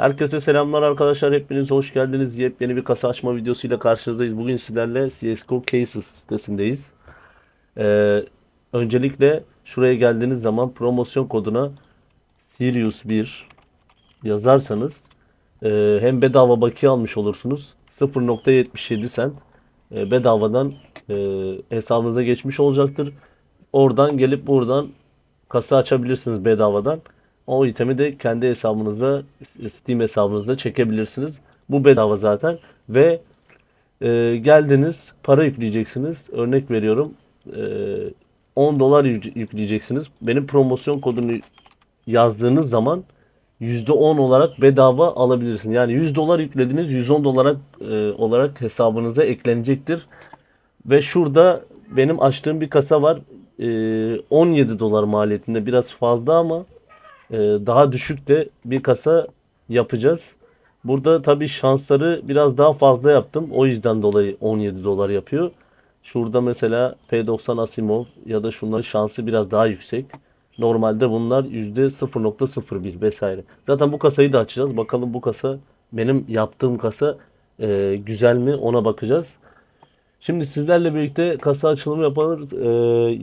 Herkese selamlar arkadaşlar. Hepiniz hoş geldiniz. Yepyeni bir kasa açma videosuyla karşınızdayız. Bugün sizlerle CSGO Cases sitesindeyiz. Ee, öncelikle şuraya geldiğiniz zaman promosyon koduna Sirius1 yazarsanız e, hem bedava bakiye almış olursunuz. 0.77 cent e, bedavadan e, hesabınıza geçmiş olacaktır. Oradan gelip buradan kasa açabilirsiniz bedavadan. O itemi de kendi hesabınıza, Steam hesabınıza çekebilirsiniz. Bu bedava zaten. Ve e, geldiniz, para yükleyeceksiniz. Örnek veriyorum. e, 10 dolar yük- yükleyeceksiniz. Benim promosyon kodunu yazdığınız zaman %10 olarak bedava alabilirsiniz. Yani 100 dolar yüklediniz, 110 dolar e, olarak hesabınıza eklenecektir. Ve şurada benim açtığım bir kasa var. E, 17 dolar maliyetinde biraz fazla ama e, daha düşük de bir kasa yapacağız. Burada tabii şansları biraz daha fazla yaptım. O yüzden dolayı 17 dolar yapıyor. Şurada mesela P90 Asimov ya da şunların şansı biraz daha yüksek. Normalde bunlar %0.01 vesaire. Zaten bu kasayı da açacağız. Bakalım bu kasa benim yaptığım kasa e, güzel mi ona bakacağız. Şimdi sizlerle birlikte kasa açılımı yapalım. Ee,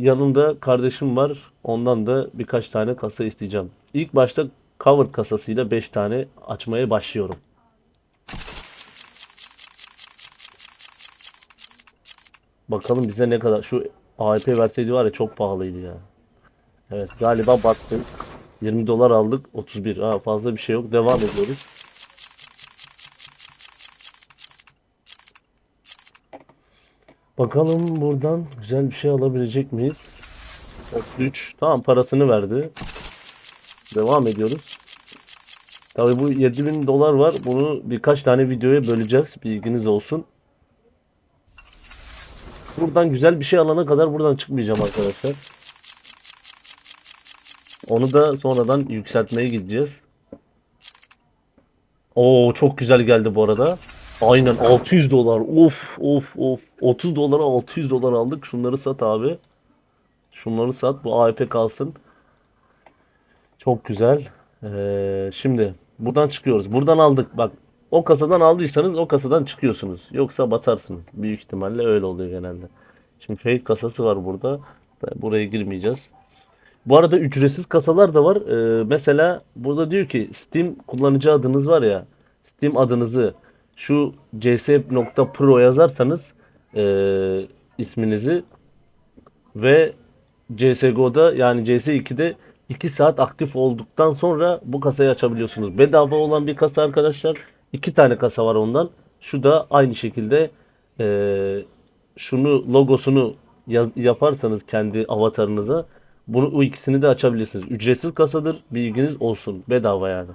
yanımda kardeşim var. Ondan da birkaç tane kasa isteyeceğim. İlk başta covered kasasıyla 5 tane açmaya başlıyorum. Bakalım bize ne kadar. Şu AWP verseydi var ya çok pahalıydı ya. Evet galiba battı. 20 dolar aldık. 31. Ha, fazla bir şey yok. Devam ediyoruz. Bakalım buradan güzel bir şey alabilecek miyiz? 33. Tamam parasını verdi. Devam ediyoruz. Tabii bu 7000 dolar var. Bunu birkaç tane videoya böleceğiz. Bilginiz olsun. Buradan güzel bir şey alana kadar buradan çıkmayacağım arkadaşlar. Onu da sonradan yükseltmeye gideceğiz. Oo çok güzel geldi bu arada. Aynen 600 dolar. Of of of. 30 dolara 600 dolar aldık. Şunları sat abi. Şunları sat. Bu AWP kalsın. Çok güzel. Ee, şimdi buradan çıkıyoruz. Buradan aldık. Bak o kasadan aldıysanız o kasadan çıkıyorsunuz. Yoksa batarsınız. Büyük ihtimalle öyle oluyor genelde. Şimdi fake kasası var burada. Buraya girmeyeceğiz. Bu arada ücretsiz kasalar da var. Ee, mesela burada diyor ki Steam kullanıcı adınız var ya. Steam adınızı şu cs.pro yazarsanız ee, isminizi ve CSGO'da yani CS2'de 2 saat aktif olduktan sonra bu kasayı açabiliyorsunuz. Bedava olan bir kasa arkadaşlar. 2 tane kasa var ondan. Şu da aynı şekilde ee, şunu logosunu yaz- yaparsanız kendi avatarınıza bunu o ikisini de açabilirsiniz. Ücretsiz kasadır. Bilginiz olsun. Bedava yani.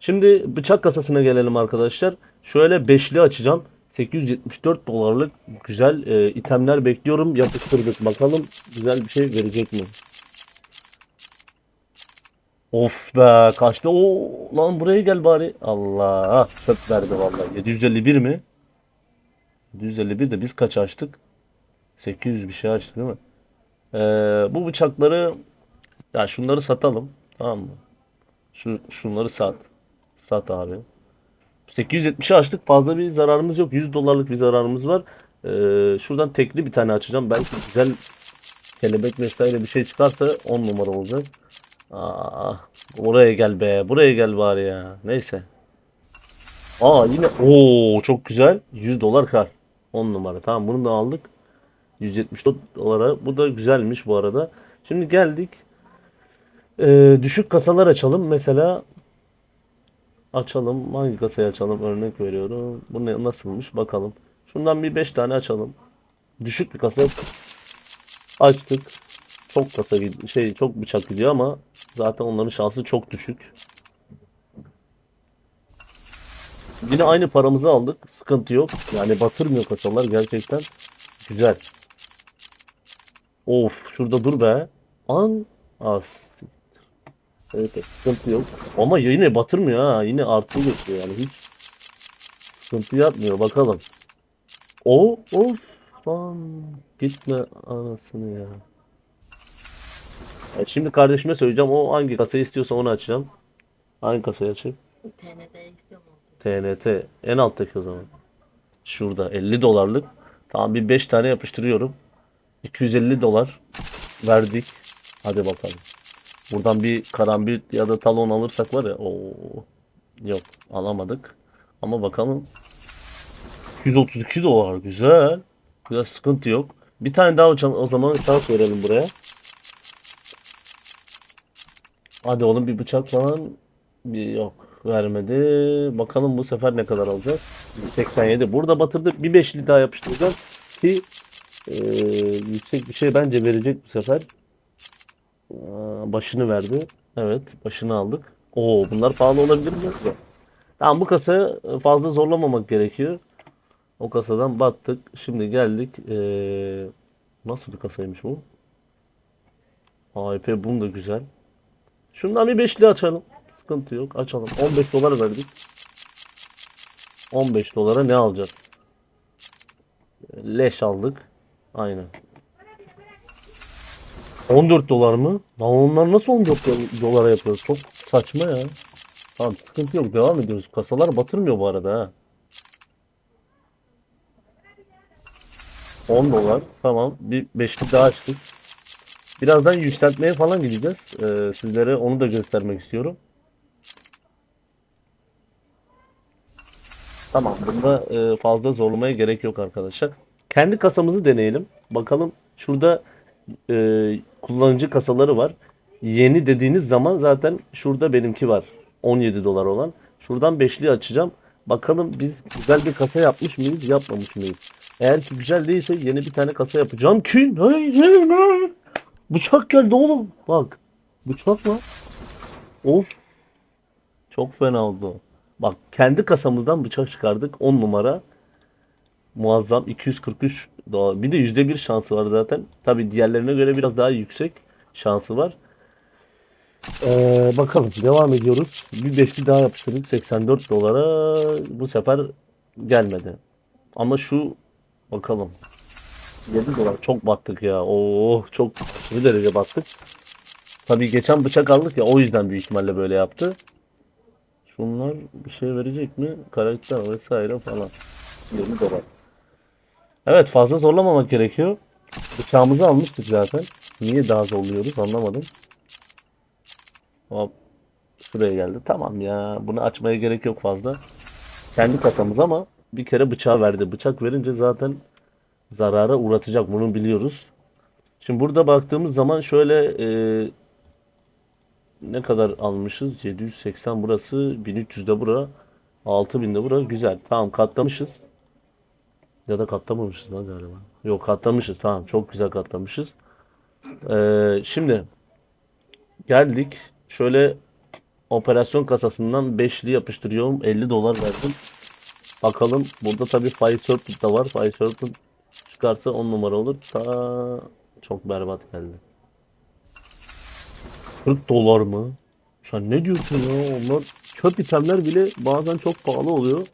Şimdi bıçak kasasına gelelim arkadaşlar. Şöyle beşli açacağım. 874 dolarlık güzel e, itemler bekliyorum. Yapıştırdık. Bakalım güzel bir şey verecek mi? Of be kaçtı. Oo lan buraya gel bari. Allah çöp verdi vallahi. 751 mi? 751 de biz kaç açtık? 800 bir şey açtık değil mi? Ee, bu bıçakları ya şunları satalım. Tamam mı? Şu şunları sat. Sat abi. 870'i açtık. Fazla bir zararımız yok. 100 dolarlık bir zararımız var. Ee, şuradan tekli bir tane açacağım. Belki güzel kelebek vesaire bir şey çıkarsa 10 numara olacak. Aa, oraya gel be. Buraya gel bari ya. Neyse. Aa yine oo çok güzel. 100 dolar kar. 10 numara. Tamam bunu da aldık. 174 dolara. Bu da güzelmiş bu arada. Şimdi geldik. Ee, düşük kasalar açalım. Mesela açalım. Hangi kasayı açalım? Örnek veriyorum. Bu ne, nasılmış? Bakalım. Şundan bir 5 tane açalım. Düşük bir kasa açtık. Çok kasa şey çok bıçak gidiyor ama zaten onların şansı çok düşük. Yine aynı paramızı aldık. Sıkıntı yok. Yani batırmıyor kasalar gerçekten güzel. Of şurada dur be. An as. Evet sıkıntı yok. Ama yine batırmıyor ha. Yine artı geçiyor yani hiç sıkıntı yapmıyor. Bakalım. O of lan gitme anasını ya. Ya şimdi kardeşime söyleyeceğim. O hangi kasayı istiyorsa onu açacağım. Hangi kasayı açayım? TNT en alttaki o zaman. Şurada 50 dolarlık. Tamam bir 5 tane yapıştırıyorum. 250 dolar verdik. Hadi bakalım. Buradan bir karambit ya da talon alırsak var ya. Oo. Yok alamadık. Ama bakalım. 132 dolar güzel. Biraz sıkıntı yok. Bir tane daha o, o zaman şans verelim buraya. Hadi oğlum bir bıçak falan bir yok vermedi. Bakalım bu sefer ne kadar alacağız? 87. Burada batırdık. Bir beşli daha yapıştıracağız ki e, yüksek bir şey bence verecek bu sefer. Aa, başını verdi. Evet, başını aldık. Oo, bunlar pahalı olabilir mi? Tamam bu kasa fazla zorlamamak gerekiyor. O kasadan battık. Şimdi geldik. Ee, nasıl bir kasaymış bu? AIP bunun da güzel. Şundan bir beşli açalım. Sıkıntı yok. Açalım. 15 dolar verdik. 15 dolara ne alacağız? Leş aldık. Aynen. 14 dolar mı? Lan onlar nasıl 14 do- dolara yapıyor? Çok saçma ya. Tamam sıkıntı yok. Devam ediyoruz. Kasalar batırmıyor bu arada ha. 10 dolar. Tamam. Bir beşli daha açtık. Birazdan yükseltmeye falan gideceğiz. Ee, sizlere onu da göstermek istiyorum. Tamam. Bunda e, fazla zorlamaya gerek yok arkadaşlar. Kendi kasamızı deneyelim. Bakalım şurada e, kullanıcı kasaları var. Yeni dediğiniz zaman zaten şurada benimki var. 17 dolar olan. Şuradan beşli açacağım. Bakalım biz güzel bir kasa yapmış mıyız, yapmamış mıyız? Eğer ki güzel değilse yeni bir tane kasa yapacağım ki. Hayır, hayır. Bıçak geldi oğlum. Bak. Bıçak mı? Of. Çok fena oldu. Bak kendi kasamızdan bıçak çıkardık. 10 numara. Muazzam 243 dolar. Bir de %1 şansı var zaten. Tabi diğerlerine göre biraz daha yüksek şansı var. Ee, bakalım devam ediyoruz. Bir beşli daha yapıştırdık 84 dolara. Bu sefer gelmedi. Ama şu bakalım. 7 dolar çok battık ya. Oo çok aşırı derece battık. Tabii geçen bıçak aldık ya o yüzden büyük ihtimalle böyle yaptı. Şunlar bir şey verecek mi? Karakter vesaire falan. 20 dolar. Evet fazla zorlamamak gerekiyor. Bıçağımızı almıştık zaten. Niye daha zorluyoruz anlamadım. Hop. Şuraya geldi. Tamam ya. Bunu açmaya gerek yok fazla. Kendi kasamız ama bir kere bıçağı verdi. Bıçak verince zaten zarara uğratacak. Bunu biliyoruz. Şimdi burada baktığımız zaman şöyle e, ne kadar almışız? 780 burası. 1300 de bura. 6000 de bura. Güzel. Tamam katlamışız. Ya da katlamamışız lan galiba. Yok katlamışız. Tamam. Çok güzel katlamışız. Ee, şimdi geldik. Şöyle operasyon kasasından beşli yapıştırıyorum. 50 dolar verdim. Bakalım. Burada tabii Fire Serpent da var. Fire Serpent çıkarsa 10 numara olur. Ta çok berbat geldi. 40 dolar mı? Sen ne diyorsun ya? Onlar çöp itemler bile bazen çok pahalı oluyor.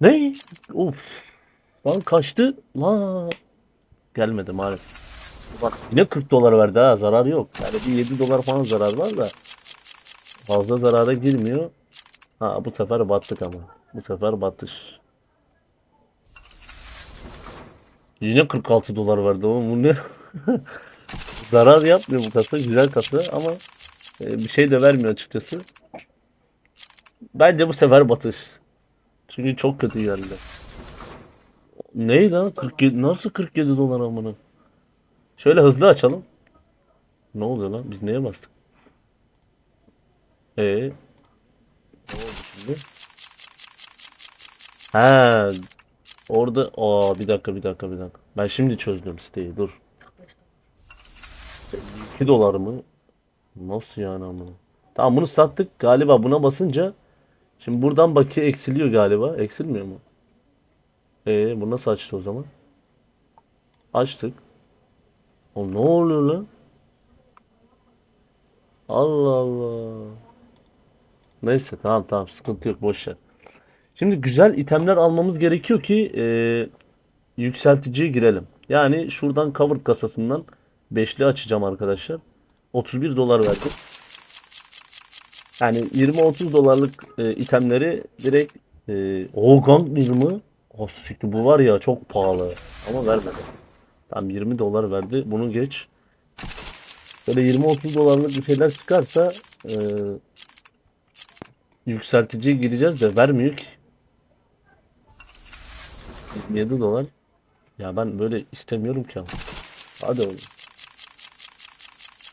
Ne? Of. Lan kaçtı. La. Gelmedi maalesef. Bak yine 40 dolar verdi ha. Zarar yok. Yani bir 7 dolar falan zarar var da. Fazla zarara girmiyor. Ha bu sefer battık ama. Bu sefer batış. Yine 46 dolar verdi ama bu ne? Zarar yapmıyor bu kasa. Güzel kasa ama e, bir şey de vermiyor açıkçası. Bence bu sefer batış. Çünkü çok kötü geldi. Ney lan? 47 nasıl 47 dolar amına? Şöyle hızlı açalım. Ne oluyor lan? Biz neye bastık? Ee, ne oldu şimdi? Ha, orada aa bir dakika bir dakika bir dakika. Ben şimdi çözdüm siteyi. Dur. 2 dolar mı? Nasıl yani amına? Tamam bunu sattık. Galiba buna basınca şimdi buradan bakiye eksiliyor galiba. Eksilmiyor mu? Ee, bu nasıl açtı o zaman? Açtık. O ne oluyor lan? Allah Allah. Neyse tamam tamam sıkıntı yok boş ver. Şimdi güzel itemler almamız gerekiyor ki e, yükselticiye girelim. Yani şuradan cover kasasından beşli açacağım arkadaşlar. 31 dolar verdim. Yani 20-30 dolarlık e, itemleri direkt e, o gang mi? O siktir bu var ya çok pahalı ama vermedi. Tam 20 dolar verdi. Bunu geç. Böyle 20-30 dolarlık bir şeyler çıkarsa e, yükselticiye gireceğiz de vermiyor ki. 27 dolar. Ya ben böyle istemiyorum ki ama. Hadi oğlum.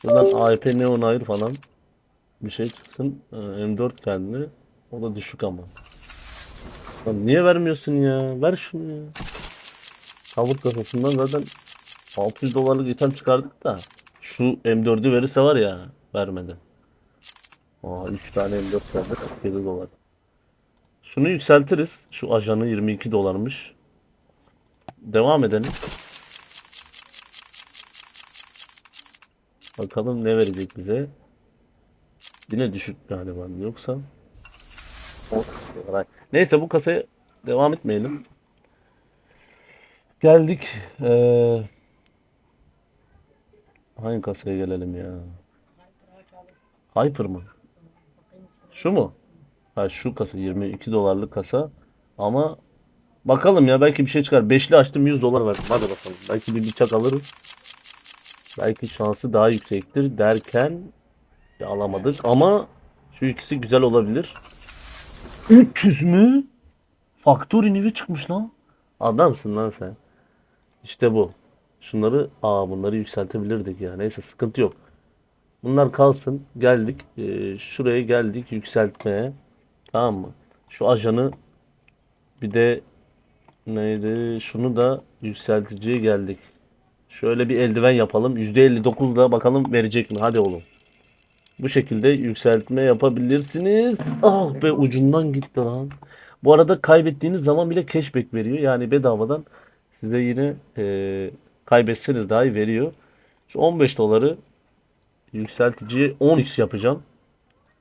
Buradan AWP Neon Air falan bir şey çıksın. Ee, M4 geldi. O da düşük ama. Lan niye vermiyorsun ya? Ver şunu ya. Tavuk kasasından zaten 600 dolarlık item çıkardık da şu M4'ü verirse var ya vermedi. Aa 3 tane M4 verdi 47 dolar. Şunu yükseltiriz. Şu ajanı 22 dolarmış. Devam edelim. Bakalım ne verecek bize. Yine düşük galiba yoksa. Neyse bu kasaya devam etmeyelim. Geldik. Ee, hangi kasaya gelelim ya? Hyper mı? Şu mu? Ha şu kasa 22 dolarlık kasa. Ama bakalım ya belki bir şey çıkar. Beşli açtım 100 dolar verdim. Hadi bakalım. Belki bir bıçak alırız. Belki şansı daha yüksektir derken ya alamadık ama şu ikisi güzel olabilir. 300 mü? Factory New'i çıkmış lan. Adamsın lan sen. İşte bu. Şunları, aa bunları yükseltebilirdik ya. Neyse sıkıntı yok. Bunlar kalsın. Geldik. Ee, şuraya geldik yükseltmeye. Tamam mı? Şu ajanı bir de neydi? Şunu da yükselticiye geldik. Şöyle bir eldiven yapalım. %59'la bakalım verecek mi? Hadi oğlum. Bu şekilde yükseltme yapabilirsiniz. Ah be ucundan gitti lan. Bu arada kaybettiğiniz zaman bile cashback veriyor. Yani bedavadan size yine e, kaybetseniz dahi veriyor. Şu 15 doları yükselticiye 10x yapacağım.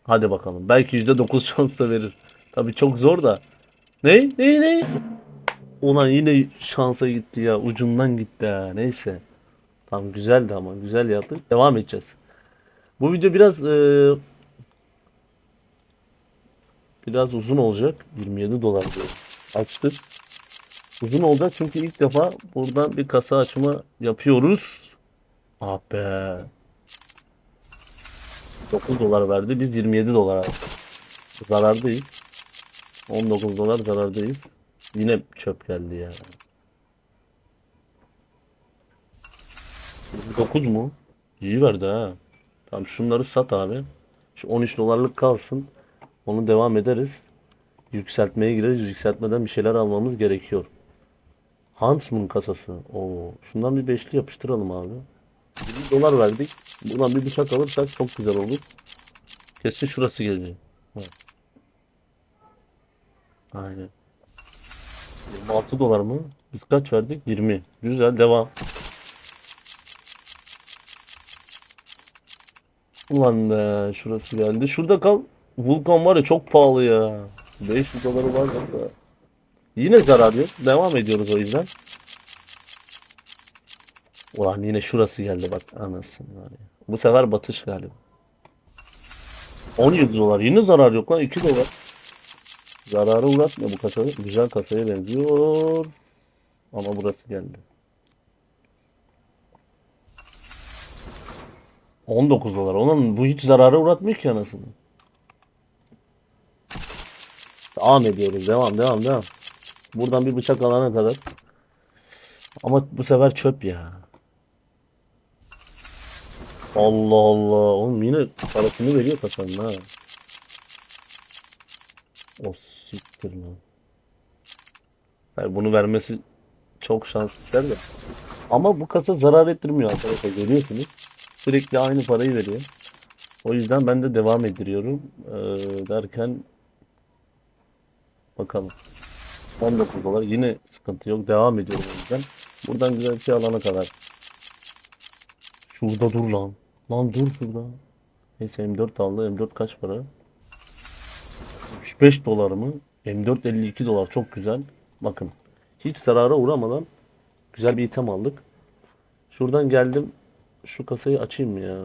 Hadi bakalım. Belki %9 şans da verir. Tabii çok zor da. Ne? Ne? Ne? Ulan yine şansa gitti ya. Ucundan gitti ha. Neyse. Tamam güzeldi ama. Güzel yaptık. Devam edeceğiz. Bu video biraz e, biraz uzun olacak. 27 dolar. Açtık. Uzun olacak çünkü ilk defa buradan bir kasa açma yapıyoruz. Ah be. 9 dolar verdi. Biz 27 dolar aldık. Zarardayız. 19 dolar zarardayız. Yine çöp geldi ya. 9 mu? İyi verdi ha. Tamam şunları sat abi. Şu 13 dolarlık kalsın. Onu devam ederiz. Yükseltmeye gireriz. Yükseltmeden bir şeyler almamız gerekiyor. Huntsman kasası. Oo, şundan bir beşli yapıştıralım abi. 20 dolar verdik. Buradan bir bıçak alırsak çok güzel olur. Kesin şurası gelecek. Evet. Aynen. 26 dolar mı? Biz kaç verdik? 20. Güzel devam. Ulan be şurası geldi. Şurada kal. Vulkan var ya çok pahalı ya. 500 doları var da. Yine zarar yok. Devam ediyoruz o yüzden. Ulan yine şurası geldi bak anasını var ya. Bu sefer batış galiba. 17 dolar. Yine zarar yok lan 2 dolar. Zararı uğratmıyor bu kasa. Güzel kasaya benziyor. Ama burası geldi. 19 dolar. Onun bu hiç zararı uğratmıyor ki anasını. Devam ediyoruz. Devam devam devam. Buradan bir bıçak alana kadar. Ama bu sefer çöp ya. Allah Allah. Oğlum yine parasını veriyor kasanın ha. O siktir lan. Hayır, bunu vermesi çok şans ister de. Ama bu kasa zarar ettirmiyor arkadaşlar görüyorsunuz. Sürekli aynı parayı veriyor. O yüzden ben de devam ettiriyorum. Ee, derken bakalım. 19 dolar yine sıkıntı yok. Devam ediyorum o yüzden. Buradan güzel bir şey alana kadar. Şurada dur lan. Lan dur şurada. Neyse M4 aldı. M4 kaç para? 65 dolar mı? M4 52 dolar çok güzel. Bakın. Hiç zarara uğramadan güzel bir item aldık. Şuradan geldim. Şu kasayı açayım ya.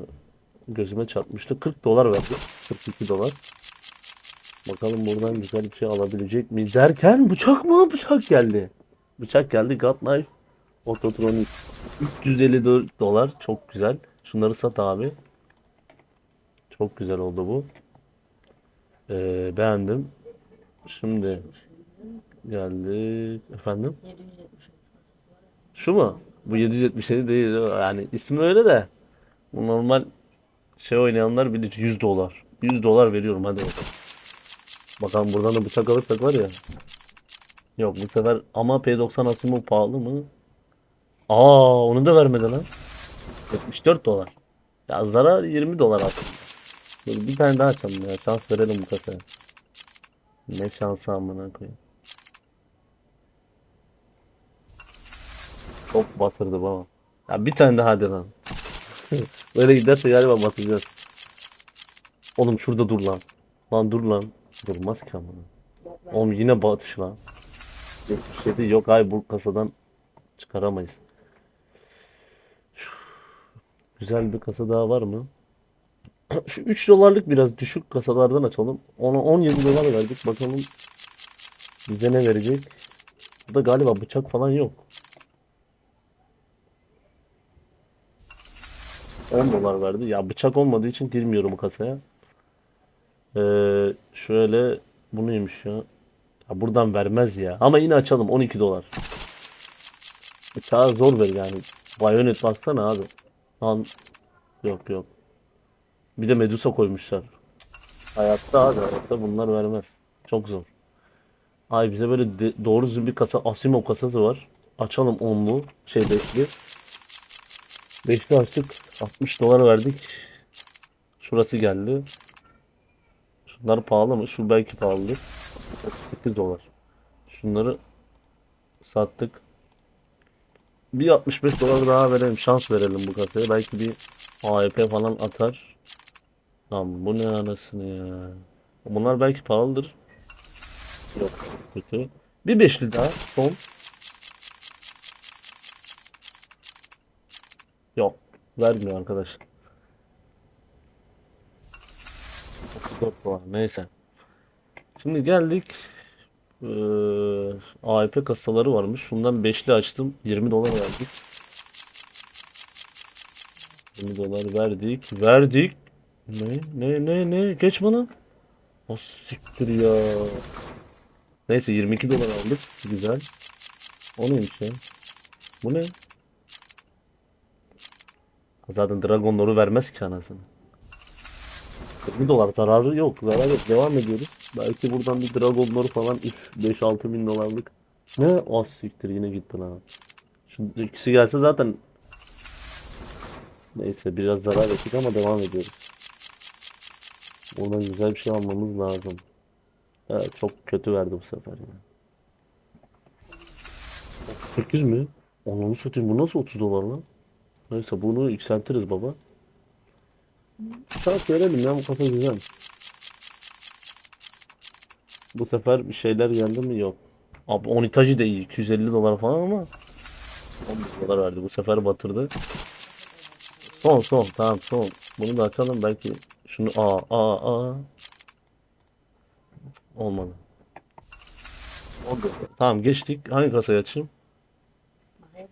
gözüme çarpmıştı. 40 dolar verdi. 42 dolar. Bakalım buradan güzel bir şey alabilecek mi derken bıçak mı? Bıçak geldi. Bıçak geldi. God Knife Autotronic. 354 dolar. Çok güzel. Şunları sat abi. Çok güzel oldu bu. Ee, beğendim. Şimdi geldi. Efendim? 770 Şu mu? Bu 777 değil. Yani ismi öyle de. Bu normal şey oynayanlar bilir. 100 dolar. 100 dolar veriyorum hadi bakalım. Bakalım buradan da bıçak alırsak var ya. Yok bu sefer ama P90 Asimo pahalı mı? Aa onu da vermedi lan. 74 dolar. Ya zarar 20 dolar aslında. Böyle bir tane daha açalım ya. Şans verelim bu kasaya. Ne şansı amına koyayım. Çok batırdı baba. Ya bir tane daha hadi lan. Böyle giderse galiba batacağız. Oğlum şurada dur lan. Lan dur lan. Durmaz ki amına. Oğlum yine batış lan. 77 yok ay bu kasadan çıkaramayız. Güzel bir kasa daha var mı? Şu 3 dolarlık biraz düşük kasalardan açalım. Ona 17 dolar verdik. Bakalım bize ne verecek? Burada galiba bıçak falan yok. 10 dolar verdi. Ya bıçak olmadığı için girmiyorum kasaya. Ee, şöyle bu neymiş ya? Ya buradan vermez ya. Ama yine açalım 12 dolar. Bıçağı zor ver yani. Bayonet baksana abi. Lan yok yok. Bir de Medusa koymuşlar. Hayatta abi hayatta bunlar vermez. Çok zor. Ay bize böyle doğru düzgün bir kasa Asimo kasası var. Açalım onlu şey beşli. Beşli açtık. 60 dolar verdik. Şurası geldi. Şunlar pahalı mı? Şu belki pahalıdır. 38 dolar. Şunları sattık. Bir 65 dolar daha verelim. Şans verelim bu kasaya. Belki bir AEP falan atar. Lan bu ne anasını ya. Bunlar belki pahalıdır. Yok kötü. Bir beşli daha son. Yok. Vermiyor arkadaş. 34 dolar. Neyse. Şimdi geldik. Ee, AIP kasaları varmış. Şundan beşli açtım. 20 dolar verdik. 20 dolar verdik. Verdik. Ne? Ne? Ne? Ne? Geç bana. O siktir ya. Neyse 22 dolar aldık. Güzel. O neymiş ya? Bu ne? Zaten Dragon Lore'u vermez ki anasını. 20 dolar zararı yok. Zarar yok. Devam ediyoruz. Belki buradan bir Dragon Lore falan 5-6 bin dolarlık. Ne? Az siktir yine gitti lan. Şu ikisi gelse zaten Neyse biraz zarar ettik ama devam ediyoruz. Oradan güzel bir şey almamız lazım. Evet, çok kötü verdi bu sefer ya. 8 mi? Onu satayım. Bu nasıl 30 dolar lan? Neyse bunu yükseltiriz baba. Şans verelim ya bu kafa güzel. Bu sefer bir şeyler geldi mi? Yok. Abi Onitaji de iyi. 250 dolar falan ama 11 dolar verdi. Bu sefer batırdı. Son son tamam son. Bunu da açalım belki şunu aa aa aa. Olmadı. Oldu. Tamam geçtik. Hangi kasayı açayım? Bakayım.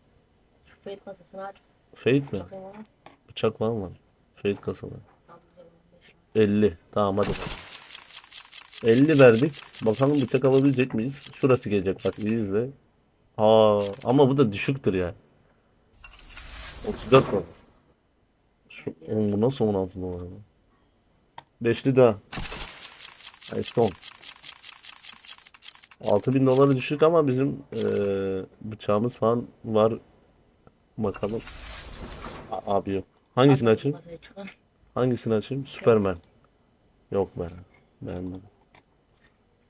Şu kasasını aç. Fate mi? Bıçak var. Tam güzel olmuş. 50. Tamam hadi. bakalım. 50 verdik. Bakalım bıçak alabilecek miyiz? Şurası gelecek bak iyi izle. Aa ama bu da düşüktür ya. 34 dolar. Şu, bu nasıl 16 dolar? ya? Beşli daha. Ay son. 6000 doları düşük ama bizim eee, bıçağımız falan var. Bakalım. Abi yok. Hangisini açayım? Hangisini açayım? Superman. Yok be. Beğenmedim.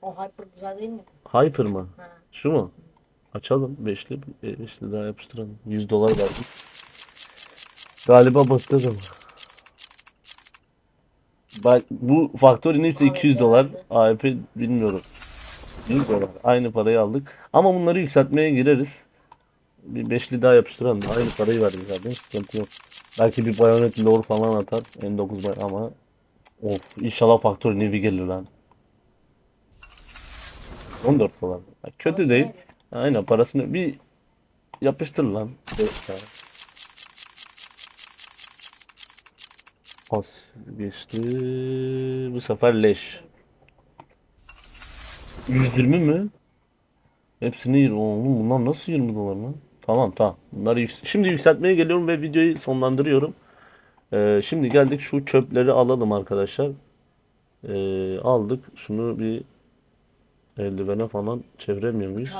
O hyper güzel değil mi? Hyper mı? Ha. Şu mu? Açalım. Beşli. Beşli daha yapıştıralım. 100 dolar verdik. Galiba ama. Ben, bu Factory'nin ise 200 dolar. AWP bilmiyorum. 100 dolar. Aynı parayı aldık. Ama bunları yükseltmeye gireriz. Bir beşli daha yapıştıralım. Aynı parayı verdik zaten. Sıkıntı yok. Belki bir bayonet lore falan atar. M9 bay ama of inşallah faktör nevi gelir lan. 14 dolar. Ya kötü Parası değil. neydi? Aynen parasını bir yapıştır lan. Beş tane. Pas geçti. Bu sefer leş. 120 mi? Hepsini 20. Oğlum bunlar nasıl 20 dolar lan? Tamam tamam. Bunları yüks- Şimdi yükseltmeye geliyorum ve videoyu sonlandırıyorum. Ee, şimdi geldik şu çöpleri alalım arkadaşlar. Ee, aldık. Şunu bir eldivene falan çeviremiyor muyuz?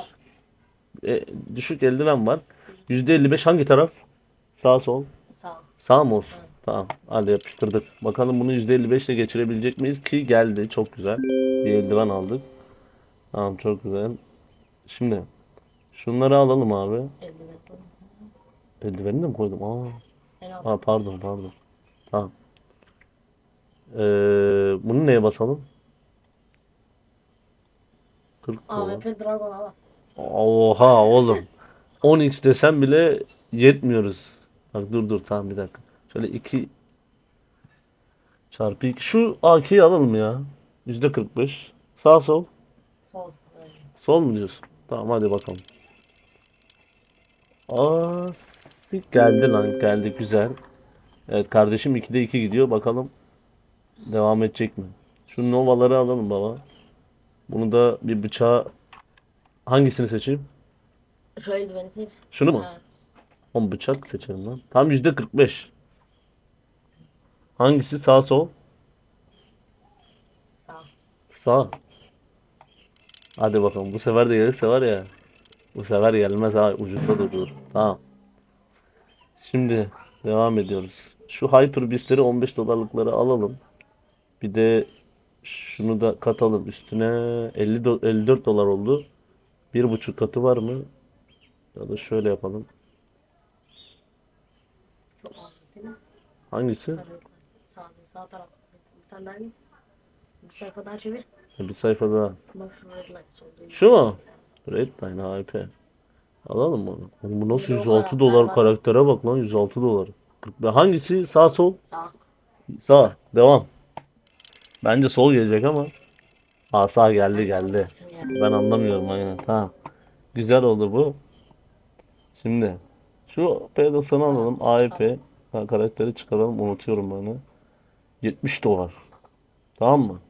E, düşük eldiven var. %55 hangi taraf? Sağ sol. Sağ. Sağ mı olsun? Evet. Tamam. Hadi yapıştırdık. Bakalım bunu %55 ile geçirebilecek miyiz ki geldi. Çok güzel. Bir eldiven aldık. Tamam çok güzel. Şimdi şunları alalım abi. Eldiven. Eldiveni de mi koydum? Aa, aa pardon pardon. Tamam. Ee, bunu neye basalım? 40 dolar. AWP Dragon'a bas. Oha oğlum. 10x desem bile yetmiyoruz. Bak dur dur tamam bir dakika. Şöyle 2 çarpı 2. Şu AK'yi alalım ya. %45. Sağ sol. Sol. Sol mu diyorsun? Tamam hadi bakalım. Aa, sik geldi lan geldi güzel. Evet kardeşim 2'de 2 gidiyor. Bakalım devam edecek mi? Şu novaları alalım baba. Bunu da bir bıçağı hangisini seçeyim? Eldiveni seç. Şunu mu? Ha, Oğlum bıçak seçelim lan. Tam yüzde 45. Hangisi sağ sol? Sağ. Sağ. Hadi bakalım bu sefer de gelirse var ya. Bu sefer gelmez ha ucunda durur. Tamam. Şimdi devam ediyoruz. Şu Hyper Beast'leri 15 dolarlıkları alalım. Bir de şunu da katalım üstüne 50 do- 54 dolar oldu. Bir buçuk katı var mı? Ya da şöyle yapalım. Hangisi? Sağ. Sağ taraf. Bir tane daha. Bir sayfa daha çevir. Bir sayfa daha. Şu mu? Redline AP. Alalım onu? Oğlum bu nasıl Bir de o 106 karakter dolar var. karaktere bak lan 106 dolar. 40 Hangisi? Sağ sol? Sağ. Sağ. Devam. Bence sol gelecek ama. Aa sağ geldi geldi. Ben anlamıyorum aynen. Tamam. Güzel oldu bu. Şimdi şu P90'ı alalım. AEP Ha, karakteri çıkaralım. Unutuyorum bunu. 70 dolar. Tamam mı?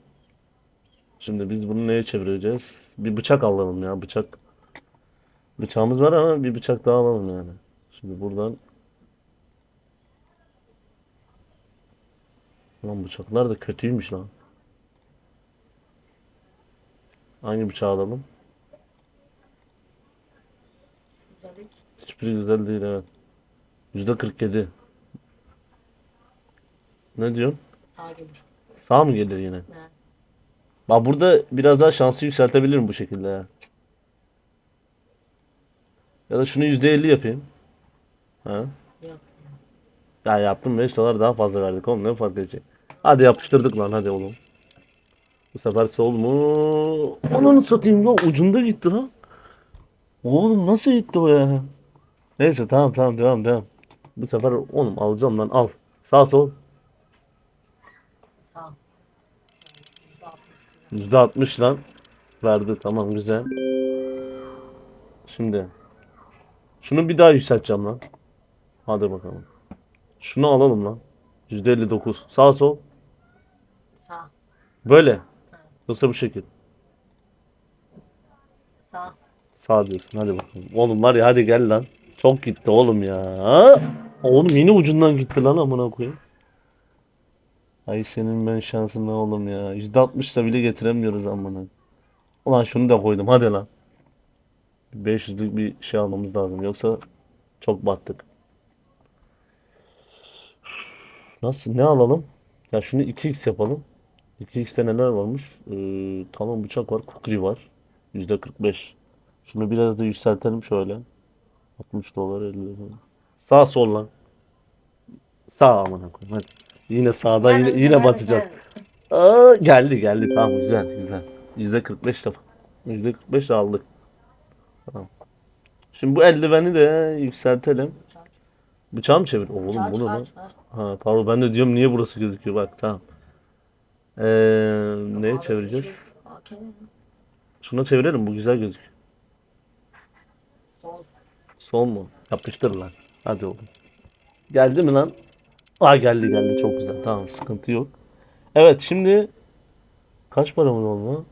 Şimdi biz bunu neye çevireceğiz? Bir bıçak alalım ya. Bıçak. Bıçağımız var ama bir bıçak daha alalım yani. Şimdi buradan Lan bıçaklar da kötüymüş lan. Hangi bıçağı alalım? Güzellik. Hiçbiri güzel değil evet. Yüzde 47. Ne diyorsun? Sağ gelir. Sağ mı gelir yine? Ha. Bak burada biraz daha şansı yükseltebilirim bu şekilde ya. Ya da şunu yüzde 50 yapayım. Ha? Ya yaptım 5 dolar daha fazla verdik oğlum ne fark edecek? Hadi yapıştırdık lan hadi oğlum. Bu sefer sol mu? Ananı satayım lan ucunda gitti lan. Oğlum nasıl gitti o ya? Neyse tamam tamam devam devam. Bu sefer oğlum alacağım lan al. Sağ sol. Sağ. %60 lan. Verdi tamam güzel. Şimdi. Şunu bir daha yükselteceğim lan. Hadi bakalım. Şunu alalım lan. %59. Sağ sol. Sağ. Böyle. Yoksa bu şekil. Sağ. Sağ diyorsun hadi bakalım. Oğlum var ya hadi gel lan. Çok gitti oğlum ya. Oğlum yine ucundan gitti lan amına koyayım. Ay senin ben şansın ne oğlum ya. %60'da bile getiremiyoruz amına. Ulan şunu da koydum hadi lan. 500'lük bir şey almamız lazım yoksa çok battık. Nasıl ne alalım? Ya şunu 2x yapalım. 2x'te neler varmış? Ee, tamam bıçak var, kukri var. %45. Şunu biraz da yükseltelim şöyle. 60 dolar 50 dolar. Sağ sol lan. Sağ amına koyayım hadi. Yine sağda yine, yine batacağız. Aa, geldi geldi tamam güzel güzel. %45 de %45 de aldık. Tamam. Şimdi bu eldiveni de yükseltelim. Bıçağı mı çevir? Oğlum Çağır, bu ne çağır, lan? Ha pardon ben de diyorum niye burası gözüküyor bak tamam. Ee, neye çevireceğiz? Şuna çevirelim bu güzel gözüküyor. Sol mu? Yapıştır lan. Hadi oğlum. Geldi mi lan? Aa geldi geldi çok güzel. Tamam sıkıntı yok. Evet şimdi kaç paramız oldu?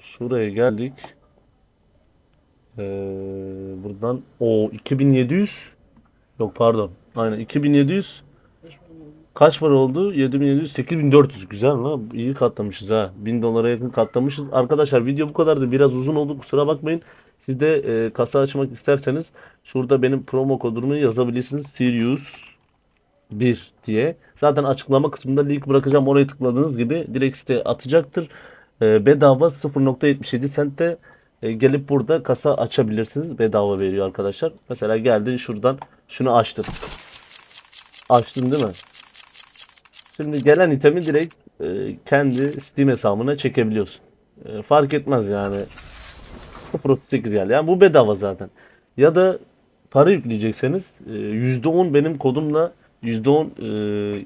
Şuraya geldik. Ee, buradan o 2700 yok pardon. Aynen 2700 5 milyon. Kaç para oldu? 7700, 8400. Güzel lan. İyi katlamışız ha. 1000 dolara yakın katlamışız. Arkadaşlar video bu kadardı. Biraz uzun oldu. Kusura bakmayın. Siz de e, kasa açmak isterseniz şurada benim promo kodumu yazabilirsiniz. Sirius 1 diye. Zaten açıklama kısmında link bırakacağım. Oraya tıkladığınız gibi direkt site atacaktır. E, bedava 0.77 centte e, gelip burada kasa açabilirsiniz. Bedava veriyor arkadaşlar. Mesela geldin şuradan şunu açtın. Açtın değil mi? Şimdi gelen itemi direkt e, kendi Steam hesabına çekebiliyorsun. E, fark etmez yani. 0.38 geldi. Yani bu bedava zaten. Ya da para yükleyecekseniz e, %10 benim kodumla %10 e,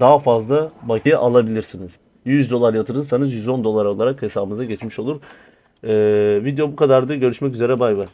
daha fazla bakiye alabilirsiniz. 100 dolar yatırırsanız 110 dolar olarak hesabınıza geçmiş olur. E, video bu kadardı. Görüşmek üzere. Bay bay.